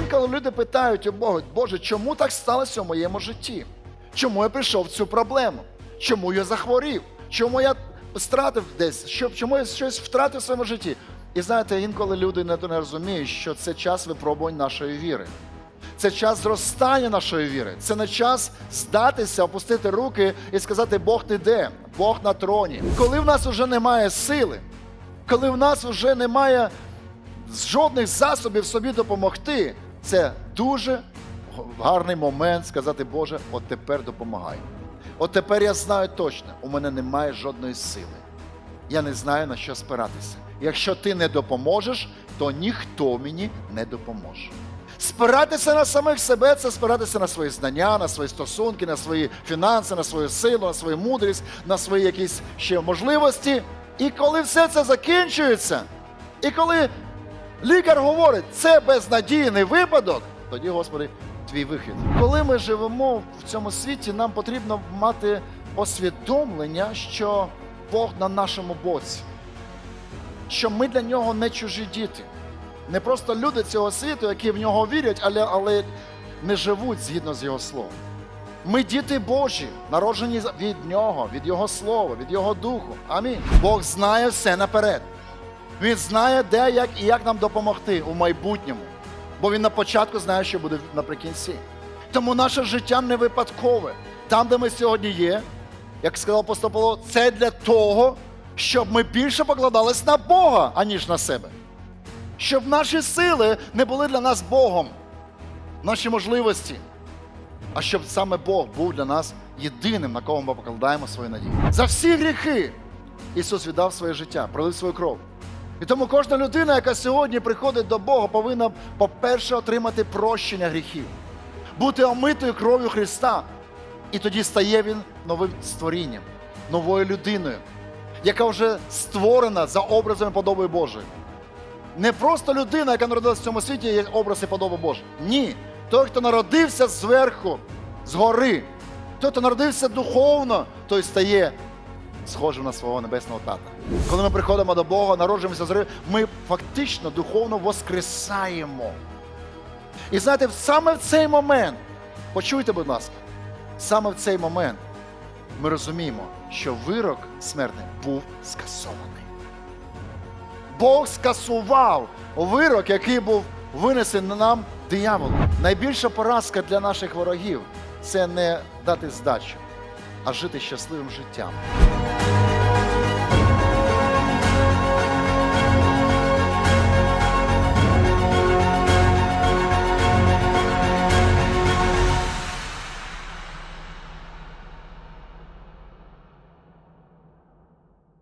інколи люди питають у Бога, Боже, чому так сталося у моєму житті? Чому я прийшов в цю проблему? Чому я захворів? Чому я стратив десь? Чому я щось втратив в своєму житті? І знаєте, інколи люди не, розуміють, що це час випробувань нашої віри. Це час зростання нашої віри. Це не час здатися, опустити руки і сказати, Бог не де, Бог на троні. Коли в нас вже немає сили, коли в нас вже немає жодних засобів собі допомогти, це дуже гарний момент сказати, Боже, от тепер допомагай. От тепер я знаю точно, у мене немає жодної сили. Я не знаю на що спиратися. Якщо ти не допоможеш, то ніхто мені не допоможе. Спиратися на самих себе це спиратися на свої знання, на свої стосунки, на свої фінанси, на свою силу, на свою мудрість, на свої якісь ще можливості. І коли все це закінчується, і коли лікар говорить, це безнадійний випадок, тоді, Господи, твій вихід. Коли ми живемо в цьому світі, нам потрібно мати освідомлення, що Бог на нашому боці, що ми для нього не чужі діти. Не просто люди цього світу, які в нього вірять, але, але не живуть згідно з його словом. Ми діти Божі, народжені від нього, від Його слова, від Його духу. Амінь. Бог знає все наперед. Він знає, де, як і як нам допомогти у майбутньому. Бо він на початку знає, що буде наприкінці. Тому наше життя не випадкове. Там, де ми сьогодні є, як сказав апостол Павло, це для того, щоб ми більше покладались на Бога, аніж на себе. Щоб наші сили не були для нас Богом, наші можливості, а щоб саме Бог був для нас єдиним, на кого ми покладаємо свою надію. За всі гріхи Ісус віддав своє життя, пролив свою кров. І тому кожна людина, яка сьогодні приходить до Бога, повинна, по-перше, отримати прощення гріхів, бути омитою кров'ю Христа. І тоді стає він новим створінням, новою людиною, яка вже створена за образом і подобою Божою. Не просто людина, яка народилася в цьому світі, є образ і подоба Божа. Ні. Той, хто народився зверху, згори, той, хто народився духовно, той стає схожим на свого небесного тата. Коли ми приходимо до Бога, народжуємося згори, ми фактично духовно воскресаємо. І знаєте, саме в цей момент, почуйте, будь ласка, саме в цей момент ми розуміємо, що вирок смертний був скасований. Бог скасував вирок, який був винесений нам дияволом. Найбільша поразка для наших ворогів це не дати здачу, а жити щасливим життям.